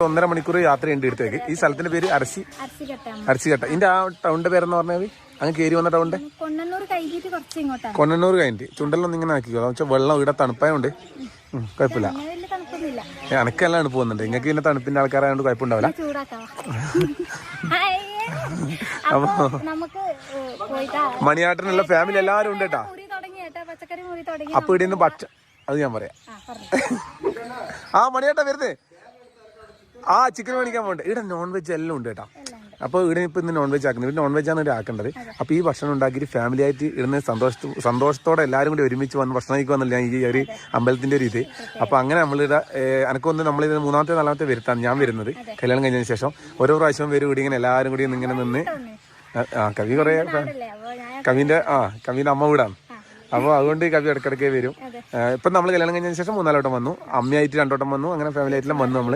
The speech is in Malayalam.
ഒന്നര മണിക്കൂർ യാത്ര യാത്രയുണ്ട് ഇടത്തേക്ക് ഈ സ്ഥലത്തിന്റെ പേര് അരസി. അരശിഘട്ട അരസികട്ട ഇതിന്റെ ആ ടൗണിന്റെ പേരെന്ന് പറഞ്ഞാൽ അങ്ങ് കയറി വന്ന ടൗണിന്റെ? കൊണ്ണന്നൂർ കഴിഞ്ഞിട്ട് ചുണ്ടലൊന്നും ഇങ്ങനെ ആക്കിക്കോ. വെച്ചാൽ വെള്ളം ഇവിടെ തണുപ്പായോണ്ട്. ഉം, കുഴപ്പമില്ല. എനക്കെല്ലാം വലിയ തണുപ്പൊന്നുമില്ല. ഏ, അനക്കെല്ലാം തണുപ്പ് പോകുന്നുണ്ട്. നിങ്ങൾക്ക് പിന്നെ തണുപ്പിന്റെ ആൾക്കാരായതുകൊണ്ട് കുഴപ്പമുണ്ടാവില്ല. മണിയാട്ടനുള്ള ഫാമിലി എല്ലാവരും ഉണ്ട് കേട്ടാ. അപ്പൊ ഇവിടെ നിന്ന് പച്ച അത് ഞാൻ പറയാം. ആ മണിയേട്ടാ വരുന്നേ. ആ ചിക്കൻ മേടിക്കാൻ പോകണ്ട. ഇവിടെ നോൺ വെജ് എല്ലാം ഉണ്ട് കേട്ടോ. അപ്പോൾ ഇവിടെ ഇപ്പൊ ഇന്ന് നോൺ വെജ് ആക്കുന്നത് നോൺ വെജ് ആണ് ഇവിടെ ആക്കേണ്ടത്. അപ്പൊ ഈ ഭക്ഷണം ഉണ്ടാക്കിയിട്ട് ഫാമിലി ആയിട്ട് ഇടുന്ന സന്തോഷ സന്തോഷത്തോടെ എല്ലാവരും കൂടി ഒരുമിച്ച് വന്ന് ഭക്ഷണം കഴിക്കുവാന്നല്ല ഞാൻ ഈ ഒരു അമ്പലത്തിന്റെ ഒരു ഇത്. അപ്പൊ അങ്ങനെ നമ്മളിവിടെ എനക്കൊന്ന് നമ്മളിത് മൂന്നാമത്തെ നാലാമത്തെ വരുത്താണ് ഞാൻ വരുന്നത് കല്യാണം കഴിഞ്ഞതിന് ശേഷം. ഓരോ പ്രാവശ്യം വരും കൂടി ഇങ്ങനെ എല്ലാവരും കൂടി ഇങ്ങനെ നിന്ന് ആ, കവി കുറെ കവിന്റെ ആ കവിന്റെ അമ്മ വീടാണ്. അപ്പോൾ അതുകൊണ്ട് കവി ഇടയ്ക്കിടയ്ക്ക് വരും. ഇപ്പം നമ്മൾ കല്യാണം കഴിഞ്ഞതിന് ശേഷം മൂന്നാലോട്ടം വന്നു. അമ്മയായിട്ട് രണ്ടോട്ടം വന്നു. അങ്ങനെ ഫാമിലി ആയിട്ടെല്ലാം വന്നു നമ്മൾ